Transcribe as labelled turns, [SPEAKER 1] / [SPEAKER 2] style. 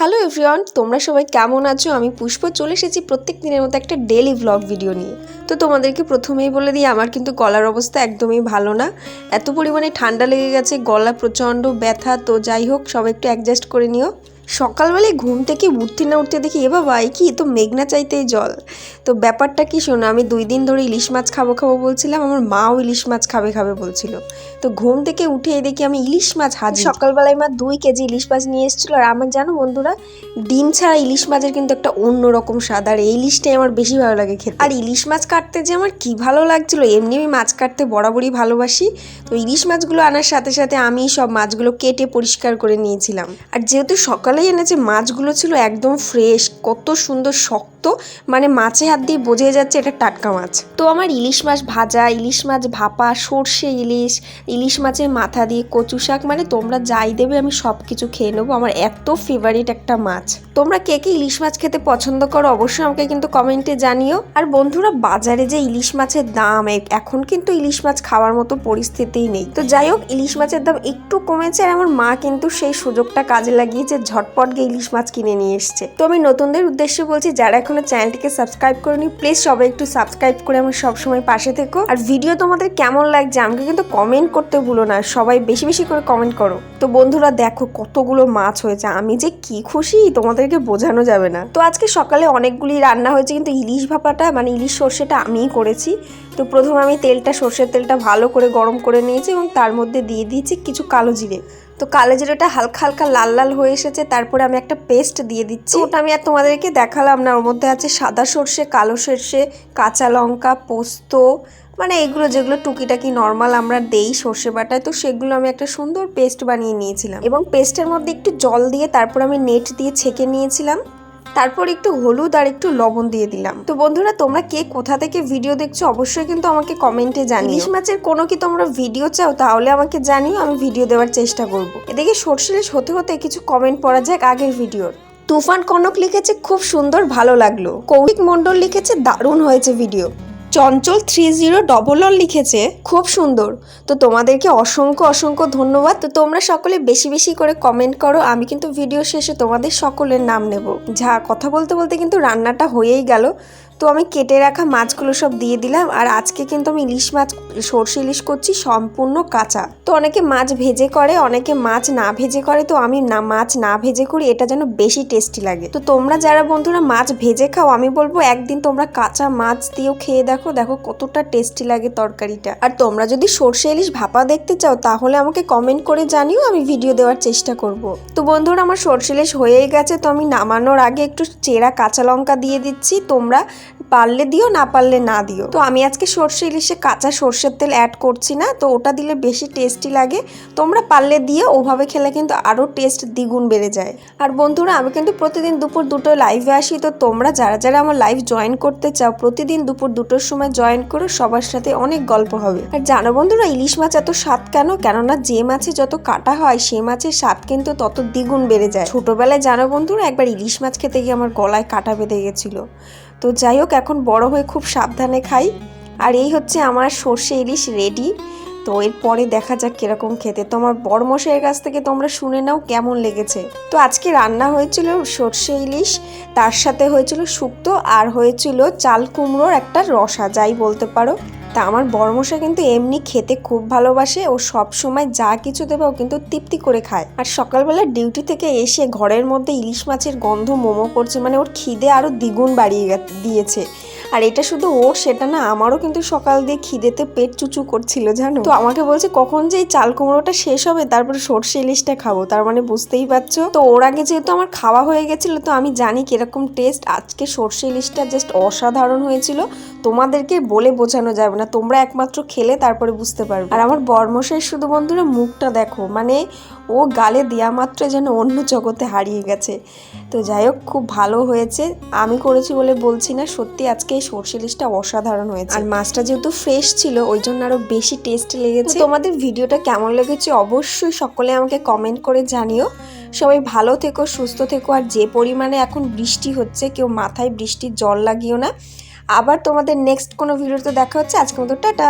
[SPEAKER 1] Hello everyone, তোমরা সবাই কেমন আছো? আমি পুষ্প, চলে এসেছি প্রত্যেক দিনের মতো একটা ডেলি ব্লগ ভিডিও নিয়ে। তো তোমাদেরকে প্রথমেই বলে দিই, আমার কিন্তু গলার অবস্থা একদমই ভালো না। এত পরিমাণে ঠান্ডা লেগে গেছে, গলা প্রচণ্ড ব্যথা, তো যাই হোক সবাই একটু অ্যাডজাস্ট করে নিও। সকালবেলায় ঘুম থেকে উঠতে না উঠতে দেখি, এ বাবা, এ কি? তো মেঘনা চাইতেই জল। তো ব্যাপারটা কি শোনো, আমি দুই দিন ধরে ইলিশ মাছ খাব খাব বলছিলাম, আমার মাও ইলিশ মাছ খাবে খাবে বলছিল। তো ঘুম থেকে উঠে দেখি আমি ইলিশ মাছ হাজির সকালবেলায় মা দুই কেজি ইলিশ মাছ নিয়ে এসেছিল। আর আমার জানো বন্ধুরা, ডিম ছাড়া ইলিশ মাছের কিন্তু একটা অন্যরকম স্বাদ, আর এই ইলিশটাই আমার বেশি ভালো লাগে খেতে। আর ইলিশ মাছ কাটতে যে আমার কি ভালো লাগছিল, এমনি আমি মাছ কাটতে বরাবরই ভালোবাসি। তো ইলিশ মাছগুলো আনার সাথে সাথে আমি সব মাছগুলো কেটে পরিষ্কার করে নিয়েছিলাম। আর যেহেতু সকালেই এনেছে মাছগুলো ছিল একদম ফ্রেশ কত সুন্দর শক্ত মানে মাছে হাত দিয়ে বোঝাই যাচ্ছে এটা টাটকা মাছ। তো আমার ইলিশ মাছ ভাজা, ইলিশ মাছ ভাপা, সর্ষে ইলিশ ইলিশ মাছের মাথা দিয়ে কচু শাক মানে তোমরা যাই দেবে আমি সব কিছু খেয়ে নেব। আমার এত ফেভারিট একটা মাছ। তোমরা কে কে ইলিশ মাছ খেতে পছন্দ করো অবশ্যই আমাকে কিন্তু কমেন্টে জানিও। আর বন্ধুরা, বাজারে যে ইলিশ মাছের দাম এখন কিন্তু ইলিশ মাছ খাওয়ার মতো পরিস্থিতিই নেই। তো যাই হোক, ইলিশ মাছের দাম একটু কমেছে আর আমার মা কিন্তু সেই সুযোগটা কাজে লাগিয়েছে, ঝটপট গিয়ে ইলিশ মাছ কিনে নিয়ে এসছে। তো আমি নতুনদের উদ্দেশ্যে বলছি, যারা এখনও চ্যানেলটিকে সাবস্ক্রাইব করেনি প্লিজ সবাই একটু সাবস্ক্রাইব করে আমার সবসময় পাশে থেকো। আর ভিডিও তোমাদের কেমন লাগছে আমাকে কিন্তু কমেন্ট করতে ভুলো না, সবাই বেশি বেশি করে কমেন্ট করো। তো বন্ধুরা দেখো কতগুলো মাছ হয়েছে, আমি যে কি খুশি, তোমাদেরকে বোঝানো যাবে না। তো আজকে সকালে অনেকগুলি রান্না হয়েছে, কিন্তু ইলিশ ভাপাটা মানে ইলিশ সর্ষেটা আমিই করেছি। তো প্রথমে আমি তেলটা, সর্ষের তেলটা ভালো করে গরম করে নিয়েছি এবং তার মধ্যে দিয়ে দিয়েছি কিছু কালো জিরে। তো কালো জিরোটা হালকা হালকা লাল লাল হয়ে এসেছে, তারপরে আমি একটা পেস্ট দিয়ে দিচ্ছি। ওটা আমি আর তোমাদেরকে দেখালাম না, ওর মধ্যে আছে সাদা সর্ষে, কালো সর্ষে, কাঁচা লঙ্কা, পোস্ত মানে এগুলো যেগুলো টুকিটাকি নর্মাল আমরা দেই সর্ষে বাটায়, তো সেগুলো আমি একটা সুন্দর পেস্ট বানিয়ে নিয়েছিলাম। এবং পেস্টের মধ্যে একটু জল দিয়ে তারপর আমি নেট দিয়ে ছেঁকে নিয়েছিলাম। তারপর একটু হলুদ আর একটু লবণ দিয়ে দিলাম। তো বন্ধুরা, তোমরা কে কোথা থেকে ভিডিও দেখছ অবশ্যই কিন্তু আমাকে কমেন্টে জানিও। ইলিশ মাছের কোনো কি তোমরা ভিডিও চাও তাহলে আমাকে জানিও, আমি ভিডিও দেওয়ার চেষ্টা করব। এদিকে সর্ষে হতে হতে কিছু কমেন্ট পড়া যাক আগের ভিডিওর। তুফান কনক লিখেছে, খুব সুন্দর, ভালো লাগল। কৌশিক মণ্ডল লিখেছে, দারুণ হয়েছে video Chanchal three zero double one লিখেছে, খুব সুন্দর। তো তোমাদেরকে অসংখ্য অসংখ্য ধন্যবাদ। তো তোমরা সকলে বেশি বেশি করে কমেন্ট করো, আমি কিন্তু ভিডিও শেষে তোমাদের সকলের নাম নেব। যা কথা বলতে বলতে কিন্তু রান্নাটা হয়েই গেল। তো আমি কেটে রাখা মাছগুলো সব দিয়ে দিলাম, আর আজকে কিন্তু আমি ইলিশ মাছ, সর্ষে ইলিশ করছি সম্পূর্ণ কাঁচা। তো অনেকে মাছ ভেজে করে, অনেকে মাছ না ভেজে করে, তো আমি না মাছ না ভেজে করি, এটা যেন বেশি টেস্টি লাগে। তো তোমরা যারা বন্ধুরা মাছ ভেজে খাও, আমি বলব একদিন তোমরা কাঁচা মাছ দিয়েও খেয়ে দেখো দেখো কতটা টেস্টি লাগে তরকারিটা। আর তোমরা যদি সর্ষে ইলিশ ভাপা দেখতে চাও, তাহলে আমাকে কমেন্ট করে জানিও, আমি ভিডিও দেওয়ার চেষ্টা করব। তো বন্ধুরা, আমার সর্ষে ইলিশ হয়েই গেছে, তো আমি নামানোর আগে একটু চেরা কাঁচা লঙ্কা দিয়ে দিচ্ছি। তোমরা পারলে দিও, না পারলে না দিও। তো আমি আজকে সর্ষে ইলিশে কাঁচা সর্ষের তেল অ্যাড করছি না, তো ওটা দিলে বেশি টেস্টি লাগে। তোমরা পারলে দিও, ওভাবে খেলে কিন্তু আরও টেস্ট দ্বিগুণ বেড়ে যায়। আর বন্ধুরা, আমি কিন্তু প্রতিদিন দুপুর দুটো লাইভে আসি, তো তোমরা যারা যারা আমার লাইভ জয়েন করতে চাও, প্রতিদিন দুপুর দুটোর সময় জয়েন করো, সবার সাথে অনেক গল্প হবে। আর জানো বন্ধুরা, ইলিশ মাছ এত স্বাদ কেন? কেননা যে মাছে যত কাটা হয়, সে মাছের স্বাদ কিন্তু তত দ্বিগুণ বেড়ে যায়। ছোটবেলায় জানো বন্ধুরা, একবার ইলিশ মাছ খেতে গিয়ে আমার গলায় কাটা বেঁধে গেছিল। তো যাই হোক, এখন বড় হয়ে খুব সাবধানে খাই। আর এই হচ্ছে আমার সর্ষে ইলিশ রেডি তো এরপরে দেখা যাক কীরকম খেতে। তোমার বড়মশাইয়ের কাছ থেকে তোমরা শুনে নাও কেমন লেগেছে। তো আজকে রান্না হয়েছিল সর্ষে ইলিশ, তার সাথে হয়েছিল শুক্তো, আর হয়েছিল চাল কুমড়োর একটা রসা, যাই বলতে পারো। তা আমার বড়মশা কিন্তু এমনি খেতে খুব ভালোবাসে ও সব সময় যা কিছু দেবে ও কিন্তু তৃপ্তি করে খায়। আর সকালবেলা ডিউটি থেকে এসে ঘরের মধ্যে ইলিশ মাছের গন্ধ মোমো করছে মানে ওর খিদে আরও দ্বিগুণ বাড়িয়ে দিয়েছে। আর এটা শুধু ও, সেটা না, আমারও কিন্তু সকাল দিয়ে খিদেতে পেট চুচু করছিল, জানো? তো আমাকে বলছে, কখন যে এই চাল কুমড়োটা শেষ হবে, তারপরে সর্ষে ইলিশটা খাব। তার মানে বুঝতেই পারছ? তো ওর আগে যেহেতু আমার খাওয়া হয়ে গেছিল, তো আমি জানি কীরকম টেস্ট আজকে সর্ষে ইলিশটা জাস্ট অসাধারণ হয়েছিল। তোমাদেরকে বলে বোঝানো যাবে না, তোমরা একমাত্র খেলে, তারপরে বুঝতে পারবে। আর আমার বর্মশের শুধু বন্ধুরা, মুখটা দেখো মানে ও গালে দেওয়া মাত্র যেন অন্য জগতে হারিয়ে গেছে। তো যাই হোক, খুব ভালো হয়েছে। আমি করেছি বলে বলছি না, সত্যি আজকে এই সর্ষে ইলিশটা অসাধারণ হয়েছে। আর মাছটা যেহেতু ফ্রেশ ছিল, ওই জন্য আরও বেশি টেস্ট লেগেছে। তোমাদের ভিডিওটা কেমন লেগেছে অবশ্যই সকলে আমাকে কমেন্ট করে জানিও। সবাই ভালো থেকো, সুস্থ থেকো, আর যে পরিমাণে এখন বৃষ্টি হচ্ছে, কেউ মাথায় বৃষ্টির জল লাগিও না। আবার তোমাদের নেক্সট কোনো ভিডিওতে দেখা হচ্ছে আজকে মতো টাটা।